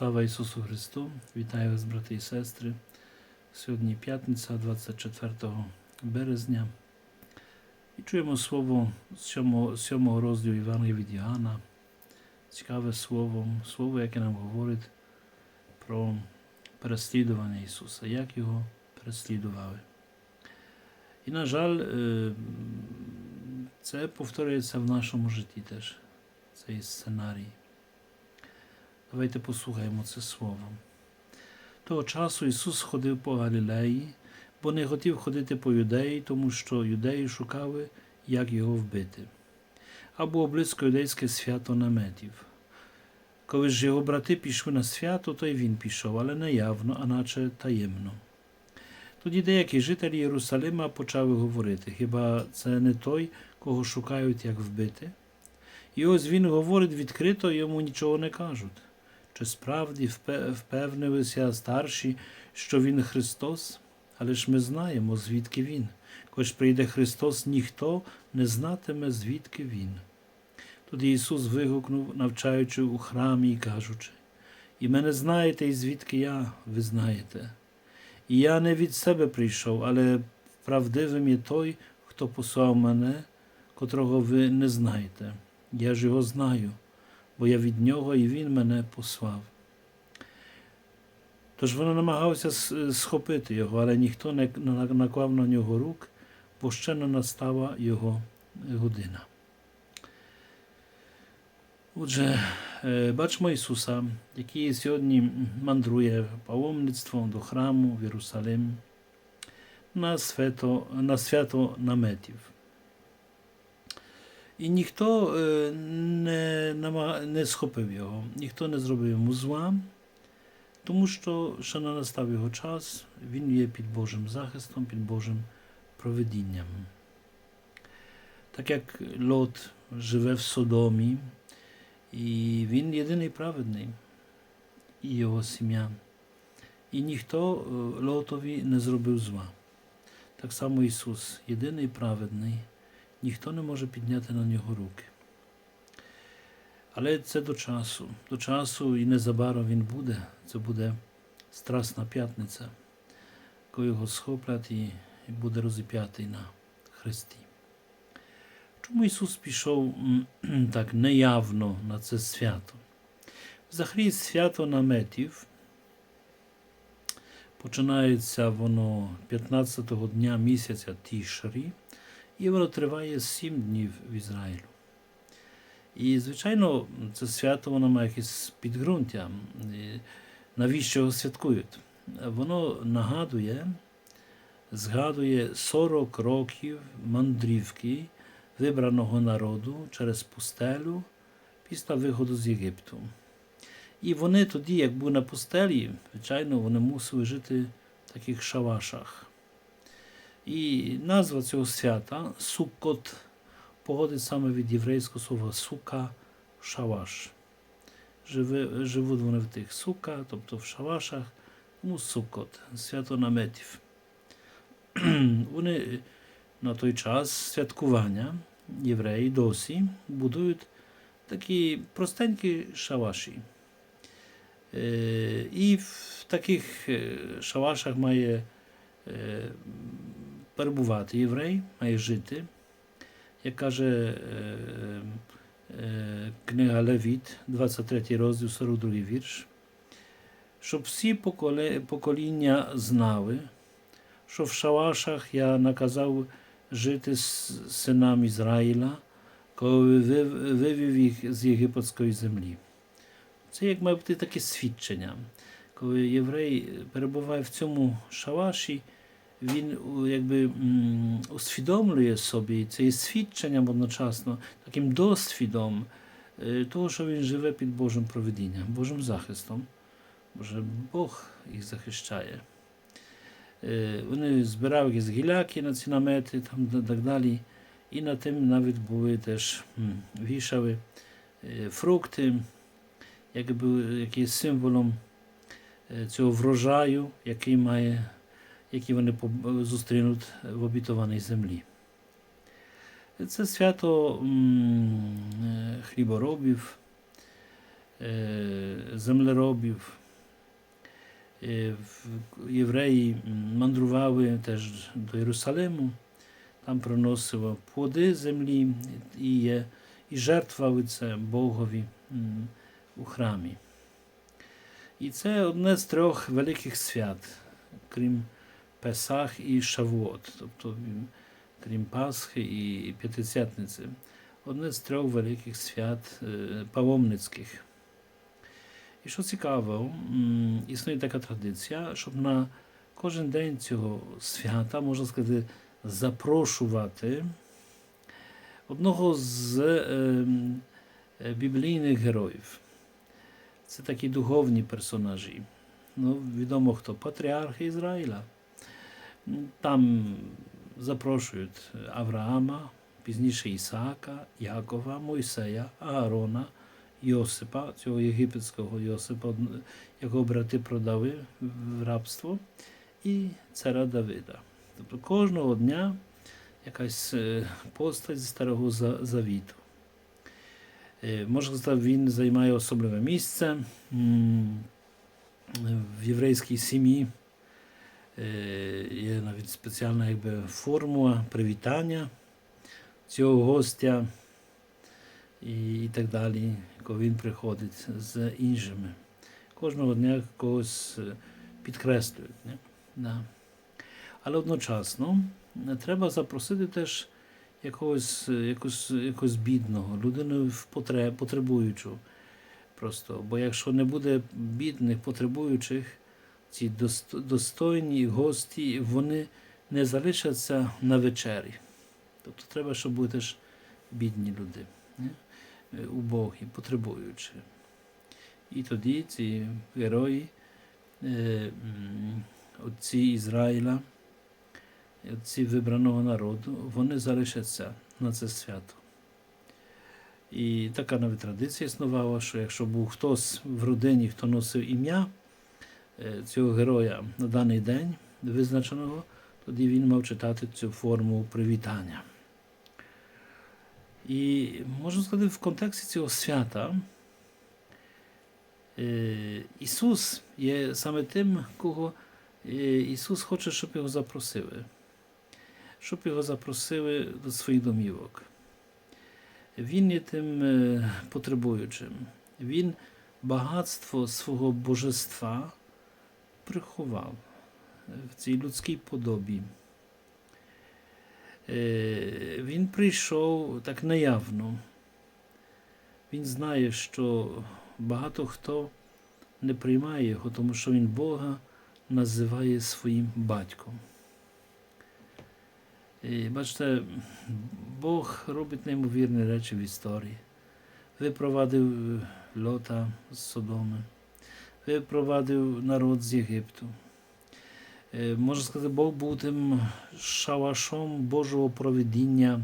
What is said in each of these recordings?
Слава Ісусу Христу! Вітаю вас, брати і сестри. Сьогодні п'ятниця, 24 березня. І чуємо слово з 7, 7 розділу Євангелія від Іоанна. Цікаве слово, слово, яке нам говорить про переслідування Ісуса, як його переслідували. І, на жаль, е, це повторюється в нашому житті теж, цей сценарій. Давайте послухаємо це слово. Того часу Ісус ходив по Галілеї, бо не хотів ходити по юдеї, тому що юдеї шукали, як його вбити. А було близько юдейське свято наметів. Коли ж його брати пішли на свято, то й він пішов, але не явно, а наче таємно. Тоді деякі жителі Єрусалима почали говорити: хіба це не той, кого шукають, як вбити? І ось він говорить відкрито, йому нічого не кажуть. Чи справді впевнилися старші, що він Христос? Але ж ми знаємо, звідки він. Хоч прийде Христос, ніхто не знатиме, звідки він. Тоді Ісус вигукнув, навчаючи у храмі і кажучи: І мене знаєте, і звідки я, ви знаєте. І я не від себе прийшов, але правдивим є той, хто послав мене, котрого ви не знаєте. Я ж його знаю бо я від нього і він мене послав. Тож вони намагалися схопити його, але ніхто не наклав на нього рук, бо ще не настала його година. Отже, е, бачимо Ісуса, який сьогодні мандрує паломництвом до храму в Єрусалим на свято, на свято наметів. І ніхто е, не, не схопив його, ніхто не зробив йому зла, тому що ще настав його час, він є під Божим захистом, під Божим проведінням. Так як Лот живе в Содомі, і він єдиний праведний, і його сім'я. І ніхто е, Лотові не зробив зла. Так само Ісус, єдиний праведний ніхто не може підняти на нього руки. Але це до часу. До часу і незабаром він буде. Це буде Страсна п'ятниця, коли його схоплять і буде розіп'ятий на хресті. Чому Ісус пішов так неявно на це свято? Взагалі свято наметів починається воно 15-го дня місяця Тішрі, і воно триває сім днів в Ізраїлю. І, звичайно, це свято воно має якесь підґрунтя. Навіщо його святкують? Воно нагадує, згадує 40 років мандрівки вибраного народу через пустелю після виходу з Єгипту. І вони тоді, як були на пустелі, звичайно, вони мусили жити в таких шавашах. І назва цього свята Суккот походить саме від єврейського слова сука шаваш. Живе, живуть вони в тих сука, тобто в шавашах, тому Суккот, свято наметів. вони на той час святкування євреї досі будують такі простенькі шаваші. Е, І в таких е, шавашах має е, перебувати єврей, має жити. Як каже е, е, книга Левіт, 23 розділ, 42 вірш, щоб всі покоління знали, що в шавашах я наказав жити з синам Ізраїля, коли вивів їх з єгипетської землі. Це як має бути таке свідчення. Коли єврей перебуває в цьому шаваші, він якби усвідомлює собі це є свідченням одночасно, таким досвідом е, того, що він живе під Божим проведінням, Божим захистом. Боже, Бог їх захищає. Е, Вони збирали якісь гіляки на ці намети там, так далі. І на тим навіть були теж вішали е, фрукти, які є символом е, цього врожаю, який має які вони зустрінуть в обітованій землі. Це свято е, хліборобів, е, землеробів. Е, Євреї мандрували теж до Єрусалиму, там приносили плоди землі і, і жертвували це Богові у храмі. І це одне з трьох великих свят, крім Песах і Шавуот, тобто крім Пасхи і П'ятидесятниці. Одне з трьох великих свят е, паломницьких. І що цікаво, існує така традиція, щоб на кожен день цього свята, можна сказати, запрошувати одного з е, е, біблійних героїв. Це такі духовні персонажі. Ну, відомо хто патріарх Ізраїля. Там запрошують Авраама, пізніше Ісаака, Якова, Мойсея, Аарона, Йосипа, цього єгипетського Йосипа, якого брати продали в рабство, і царя Давида. Тобто кожного дня якась е, постать з Старого Завіту. Е, Можна він займає особливе місце в єврейській сім'ї. Е, Є навіть спеціальна якби, формула привітання цього гостя і, і так далі, коли він приходить з іншими. Кожного дня когось е, підкреслюють. Не? Да. Але одночасно е, треба запросити теж якогось, якогось, якогось бідного, людину потреб, потребуючу. Просто. Бо якщо не буде бідних, потребуючих, ці достойні гості, вони не залишаться на вечері. Тобто треба, щоб були теж бідні люди, не? Убогі, потребуючі. І тоді ці герої, е, отці Ізраїля, отці вибраного народу, вони залишаться на це свято. І така навіть традиція існувала, що якщо був хтось в родині, хто носив ім'я цього героя на даний день визначеного, тоді він мав читати цю форму привітання. І можна сказати, в контексті цього свята е, Ісус є саме тим, кого е, Ісус хоче, щоб його запросили. Щоб його запросили до своїх домівок. Він є тим е, потребуючим. Він багатство свого божества приховав е, в цій людській подобі. Е, Він прийшов так наявно. Він знає, що багато хто не приймає його, тому що він Бога називає своїм батьком. І бачите, Бог робить неймовірні речі в історії. Випровадив е, Лота з Содоми, випровадив народ з Єгипту. Е, Можна сказати, Бог був тим шалашом Божого провидіння,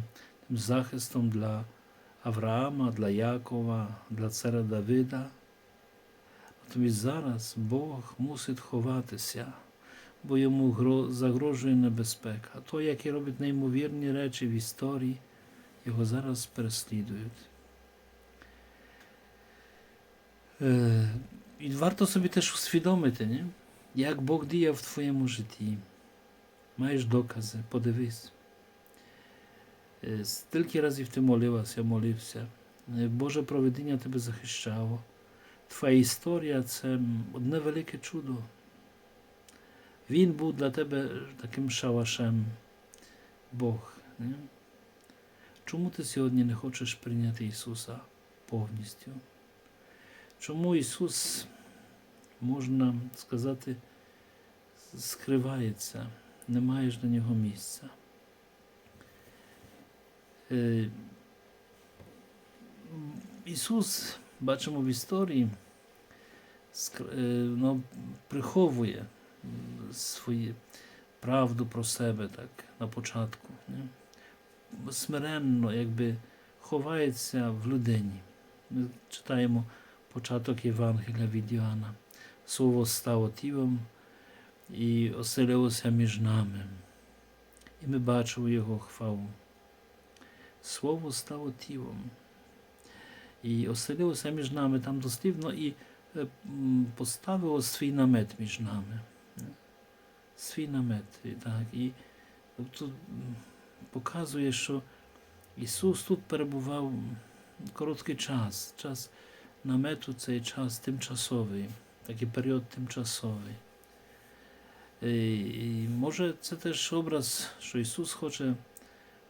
тим захистом для Авраама, для Якова, для царя Давида. Натомість зараз Бог мусить ховатися, бо йому загрожує небезпека. А той, який робить неймовірні речі в історії, його зараз переслідують. І варто собі теж усвідомити, ні? як Бог діяв в твоєму житті. Маєш докази, подивись. Е, Стільки разів ти молився, молився. Е, Боже проведіння тебе захищало. Твоя історія це одне велике чудо. Він був для тебе таким шалашем, Бог. Не? Чому ти сьогодні не хочеш прийняти Ісуса повністю? Чому Ісус, можна сказати, скривається, не маєш до Нього місця? Е, Ісус, бачимо в історії, е, ну, приховує свою правду про себе так на початку. Смиренно, якби ховається в людині. Ми читаємо початок Євангелія від Іоанна. Слово стало тілом і оселилося між нами. І ми бачимо Його хвалу. Слово стало тілом. І оселився між нами там дослівно і е, м, поставив свій намет між нами. Свій намет. Так, і тут показує, що Ісус тут перебував короткий час. Час намету цей час тимчасовий, такий період тимчасовий. І, може це теж образ, що Ісус хоче,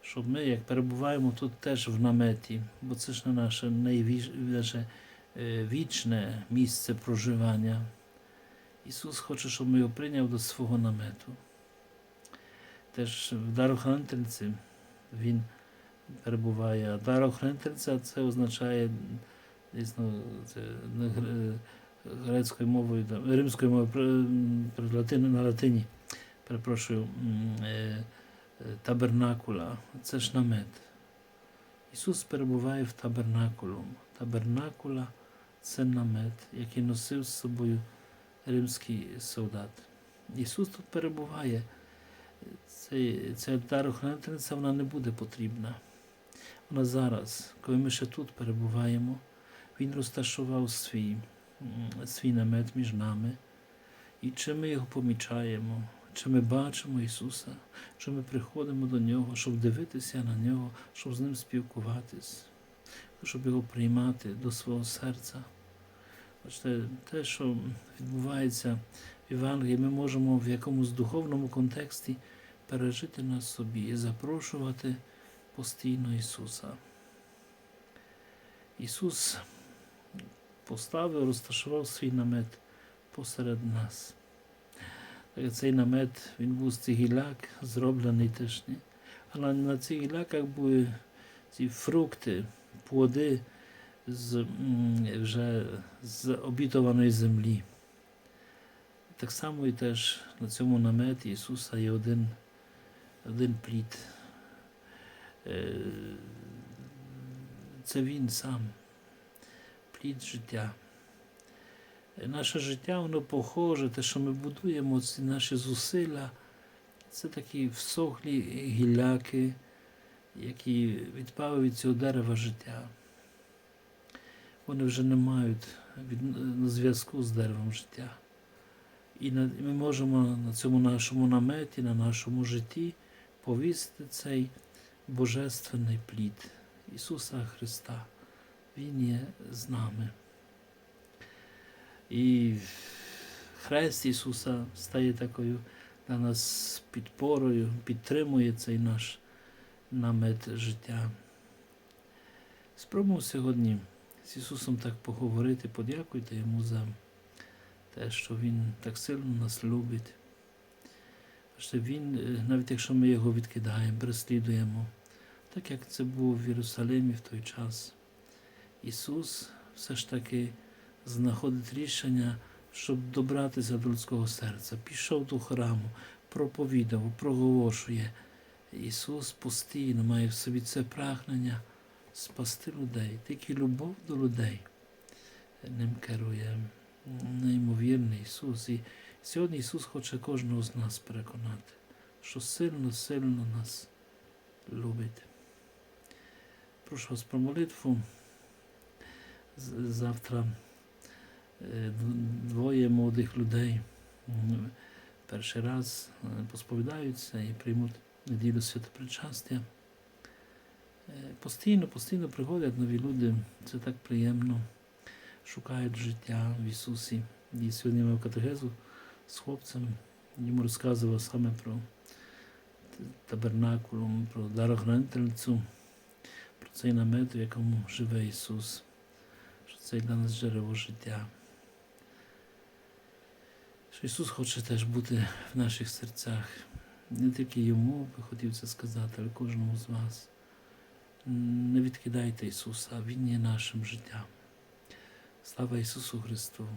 щоб ми, як перебуваємо тут теж в наметі, бо це ж не наше найвічне вічне місце проживання. Ісус хоче, щоб ми його прийняв до свого намету. Теж в Дарохранительці Він перебуває. А Дарохранительця це означає дійсно це не грецькою мовою, римською мовою при- при латин- на латині, перепрошую, е, е, табернакула. Це ж намет. Ісус перебуває в табернакулум. Табернакула це намет, який носив з собою римський солдат. Ісус тут перебуває. Цей, ця дарохранительниця вона не буде потрібна. Вона зараз, коли ми ще тут перебуваємо, Він розташував свій, свій намет між нами. І чи ми його помічаємо, чи ми бачимо Ісуса, чи ми приходимо до Нього, щоб дивитися на Нього, щоб з Ним спілкуватись, щоб його приймати до свого серця. Бачите, те, що відбувається в Євангелії, ми можемо в якомусь духовному контексті пережити на собі і запрошувати постійно Ісуса. Ісус поставив, розташував свій намет посеред нас. Так цей намет він був з цигіляк, зроблений теж. Ні? Але на цих гіляках були ці фрукти, плоди з, вже з обітованої землі. Так само і теж на цьому наметі Ісуса є один, один плід. Е, Це Він сам, плід життя. Е, Наше життя, воно похоже, те, що ми будуємо, ці наші зусилля, це такі всохлі гілляки, які відпали від цього дерева життя. Вони вже не мають зв'язку з деревом життя. І ми можемо на цьому нашому наметі, на нашому житті повісити цей божественний плід Ісуса Христа. Він є з нами. І хрест Ісуса стає такою для нас підпорою, підтримує цей наш намет життя. Спробуємо сьогодні з Ісусом так поговорити, подякуйте Йому за те, що Він так сильно нас любить. Що Він, е, навіть якщо ми його відкидаємо, переслідуємо, так як це було в Єрусалимі в той час, Ісус все ж таки знаходить рішення, щоб добратися до людського серця. Пішов до храму, проповідав, проголошує. Ісус постійно має в собі це прагнення спасти людей. Тільки любов до людей ним керує неймовірний Ісус. І сьогодні Ісус хоче кожного з нас переконати, що сильно, сильно нас любить. Прошу вас про молитву. Завтра е, двоє молодих людей перший раз е, посповідаються і приймуть неділю святопричастя. Е, Постійно, постійно приходять нові люди. Це так приємно. Шукають життя в Ісусі. І сьогодні мав катехезу з хлопцем. Йому розказував саме про табернакулум, про дарохранительницю, про цей намет, в якому живе Ісус, це для нас джерело життя. Що Ісус хоче теж бути в наших серцях. Не тільки йому би хотів це сказати, але кожному з вас. Не відкидайте Ісуса, Він є нашим життям. Слава Ісусу Христу!